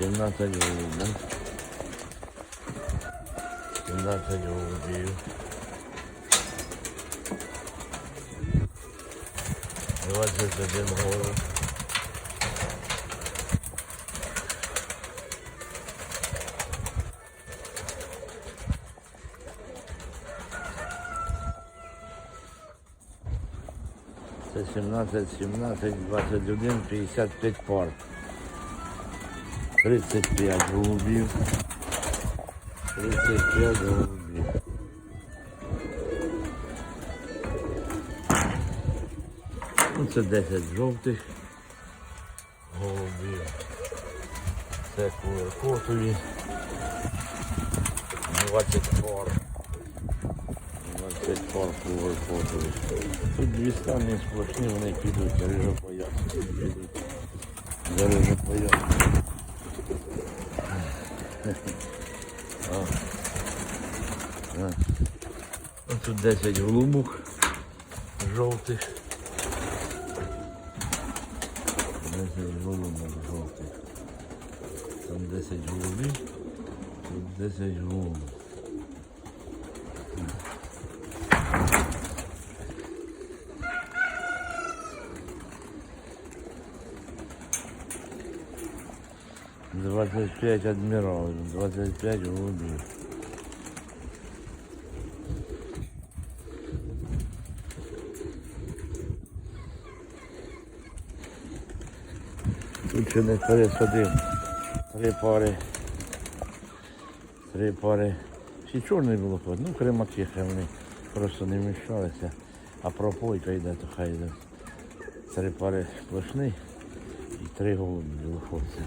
17 голубів. 17 голубів. 21 голуб. Це 17, 17, 21, 55 пар. 35 голубів. 35 голубів. Ну, це 10 жовтих голубів. Це кулеркотові. 20 пар. 20 пар кулеркотові. Тут дві стані сплошні, вони підуть, рижопоясні підуть. За рижопоясні. Ось тут 10 голубок жовтих. 10 голубок жовтих. Там 10 голубів, тут 10 голубів. 25 адмірал, 25 голубів. Тут ще не пересадив. Три пари. Три пари. Всі чорний було Ну, кримаки хай вони просто не вміщалися. А пропойка йде, то хай йде. Три пари сплошний і три голуби білоходці.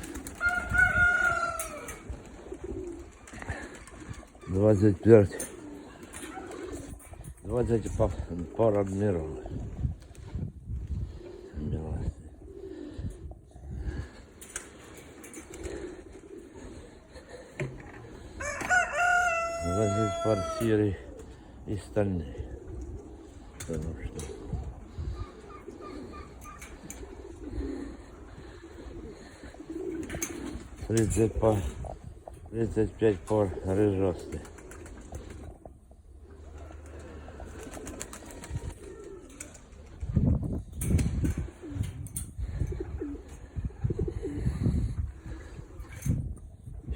25. 20 пар, пар адміралів. Адміралів. Двадцать пар серый и стальный. Потому что тридцать пар, тридцать пять пар рыжастых.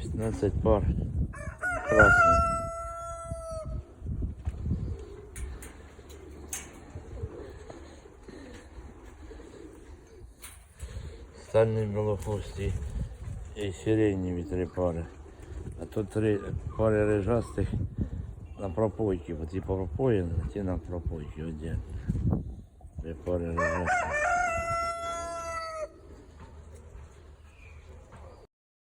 Шестнадцать пар красных. Стальні білохвості і сиреневі три пари. А тут три пари рижастих на пропойки. Бо ті пропоєні, а ті на одягнені. Три пари рижастих.